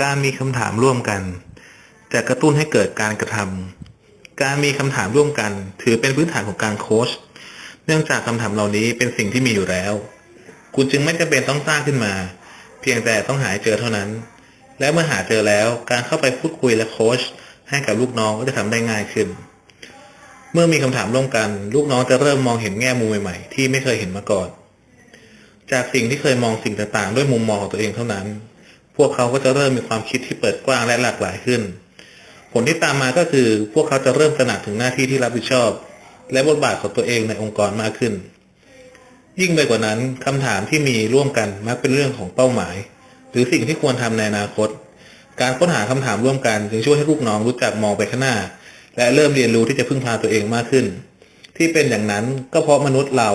การมีคำถามร่วมกัน จะกระตุ้นให้เกิดการกระทำการมีคำถามร่วมกัน ถือเป็นพื้นฐานของการโค้ชเนื่องจากคำถามเหล่านี้เป็นสิ่งที่มีอยู่แล้ว คุณจึงไม่จำเป็นต้องสร้างขึ้นมา เพียงแต่ต้องหาเจอเท่านั้น และเมื่อหาเจอแล้วการเข้าไปพูดคุยและโค้ชให้กับลูกน้องก็จะทำได้ง่ายขึ้น เมื่อมีคำถามร่วมกัน ลูกน้องจะเริ่มมองเห็นแง่มุมใหม่ๆที่ไม่เคยเห็นมาก่อน จากสิ่งที่เคยมองสิ่งต่างๆ ด้วยมุมมองของตัวเองเท่านั้น พวกเขาก็จะเริ่มมีความคิดที่เปิดกว้างและหลากหลายขึ้น ผลที่ตามมาก็คือพวกเขาจะเริ่มตระหนักถึงหน้าที่ที่รับผิดชอบ และบทบาทของตัวเองในองค์กรมากขึ้น ยิ่งไปกว่านั้นคำถามที่มีร่วมกันมักเป็นเรื่องของเป้าหมาย หรือสิ่งที่ควรทำในอนาคต การค้นหาคำถามร่วมกันจึงช่วยให้ลูกน้องรู้จักมองไปข้างหน้า และเริ่มเรียนรู้ที่จะพึ่งพาตัวเองมากขึ้น ที่เป็นอย่างนั้นก็เพราะมนุษย์เรา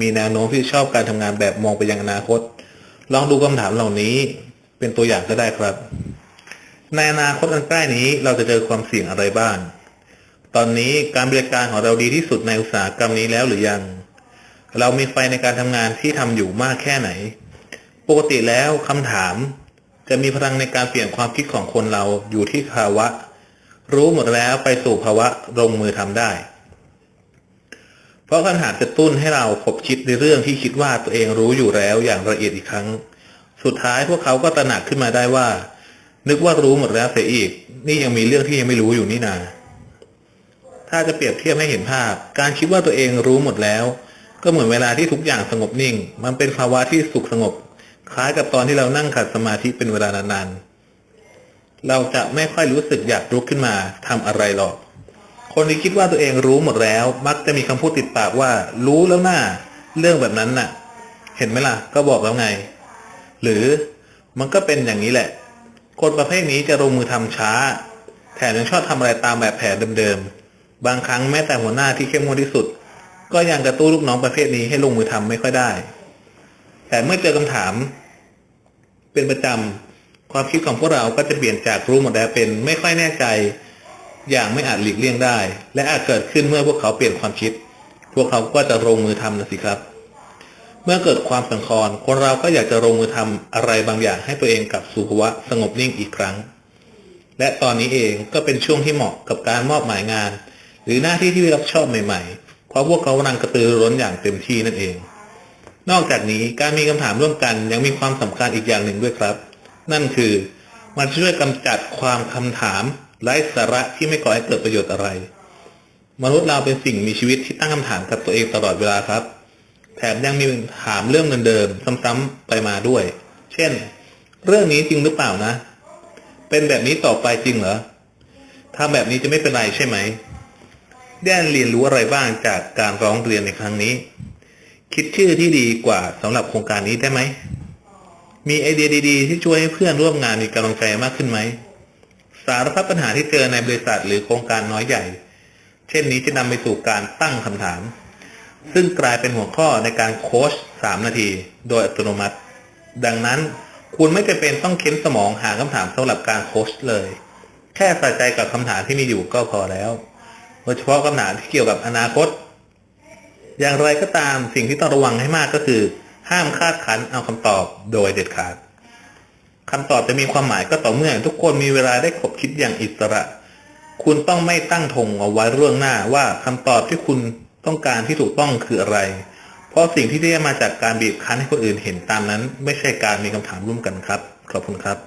มีแนวโน้มที่ชอบการทำงานแบบมองไปยังอนาคต ลองดูคำถามเหล่านี้ เป็นตัวอย่างก็ได้ครับ ในอนาคตอันใกล้นี้เราจะเจอความเสี่ยงอะไรบ้าง ตอนนี้การบริการของเราดีที่สุดในอุตสาหกรรมนี้แล้วหรือยัง เรามีไฟในการทำงานที่ทำอยู่มากแค่ไหน ปกติแล้วคำถาม จะมีพลังในการเปลี่ยนความคิดของคนเราอยู่ที่ภาวะ รู้หมดแล้วไปสู่ภาวะลงมือทำได้เพราะคำถามจะตุ้นให้เราคบคิดในเรื่องที่คิดว่าตัวเองรู้อยู่แล้วอย่างละเอียดอีกครั้ง สุดท้ายพวกเขาก็ตระหนักขึ้นมาได้ว่า นึกว่ารู้หมดแล้วเสียอีก นี่ยังมีเรื่องที่ยังไม่รู้อยู่นี่นา ถ้าจะเปรียบเทียบให้เห็นภาพ การคิดว่าตัวเองรู้หมดแล้ว ก็เหมือนเวลาที่ทุกอย่างสงบนิ่ง มันเป็นภาวะที่สุขสงบ คล้ายกับตอนที่เรานั่งขัดสมาธิเป็นเวลานานๆเราจะไม่ค่อยรู้สึกอยากลุกขึ้นมาทำอะไรหรอก คนที่คิดว่าตัวเองรู้หมดแล้ว มักจะมีคำพูดติดปากว่า รู้แล้วหน่าเรื่องแบบนั้นน่ะ เห็นไหมล่ะ ก็บอกแล้วไง หรือมันก็เป็นอย่างนี้แหละ คนประเภทนี้จะลงมือทำช้า แถมยังชอบทำอะไรตามแบบแผนเดิมๆ บางครั้งแม้แต่หัวหน้าที่เข้มงวดที่สุด ก็ยังกระตุ้นลูกน้องประเภทนี้ให้ลงมือทำไม่ค่อยได้ แต่เมื่อเจอคำถาม เป็นประจำความคิดของพวกเราก็จะเปลี่ยนจากรู้หมดแล้วเป็นไม่ค่อยแน่ใจ อย่างไม่อาจหลีกเลี่ยงได้ และอาจเกิดขึ้นเมื่อพวกเขาเปลี่ยนความคิด พวกเขาก็จะลงมือทำนะสิครับ เมื่อเกิดความสังคลคนเราก็อยากจะลงมือทำอะไรบางอย่างให้ตัวเองกลับสู่ภาวะสงบนิ่งอีกครั้ง และตอนนี้เองก็เป็นช่วงที่เหมาะกับการมอบหมายงาน หรือหน้าที่ที่รับชอบใหม่ๆ เพราะพวกเขากำลังกระตือรือร้นอย่างเต็มที่นั่นเอง นอกจากนี้การมีคำถามร่วมกันยังมีความสำคัญอีกอย่างหนึ่งด้วยครับ นั่นคือมันช่วยกำจัดความคำถามไร้สาระที่ไม่ก่อให้เกิดประโยชน์อะไร มนุษย์เราเป็นสิ่งมีชีวิตที่ตั้งคำถามกับตัวเองตลอดเวลาครับ ถมยังมีถามเรื่องเดิมๆซ้ำๆไปมาด้วย เช่น เรื่องนี้จริงหรือเปล่านะ เป็นแบบนี้ต่อไปจริงเหรอถ้าแบบนี้จะไม่เป็นไรใช่ไหมได้เรียนรู้อะไรบ้างจากการร้องเรียนในครั้งนี้ คิดชื่อที่ดีกว่าสำหรับโครงการนี้ได้ไหม มีไอเดียดี ๆ ที่ช่วยให้เพื่อนร่วมงานมีกำลังใจมากขึ้นไหม สารพัดปัญหาที่เจอในบริษัทหรือโครงการน้อยใหญ่ เช่นนี้จะนำไปสู่การตั้งคำถาม ซึ่งกลายเป็นหัวข้อในการโค้ช3 นาที โดยอัตโนมัติ ดังนั้นคุณไม่จำเป็นต้องเค้นสมองหาคำถามสำหรับการโค้ชเลย แค่ใส่ใจกับคำถามที่มีอยู่ก็พอแล้ว โดยเฉพาะคำถามที่เกี่ยวกับอนาคต อย่างไรก็ตามสิ่งที่ต้องระวังให้มากก็คือ ห้ามคาดคั้นเอาคำตอบโดยเด็ดขาดคำตอบจะมีความหมายก็ต่อเมื่อทุกคนมีเวลาได้ขบคิดอย่างอิสระ คุณต้องไม่ตั้งธงเอาไว้เรื่องหน้าว่าคำตอบที่คุณ ต้องการที่ถูกต้องคืออะไร เพราะสิ่งที่ได้มาจากการบีบคั้นให้คนอื่นเห็นตามนั้น ไม่ใช่การมีคำถามร่วมกันครับ ขอบคุณครับ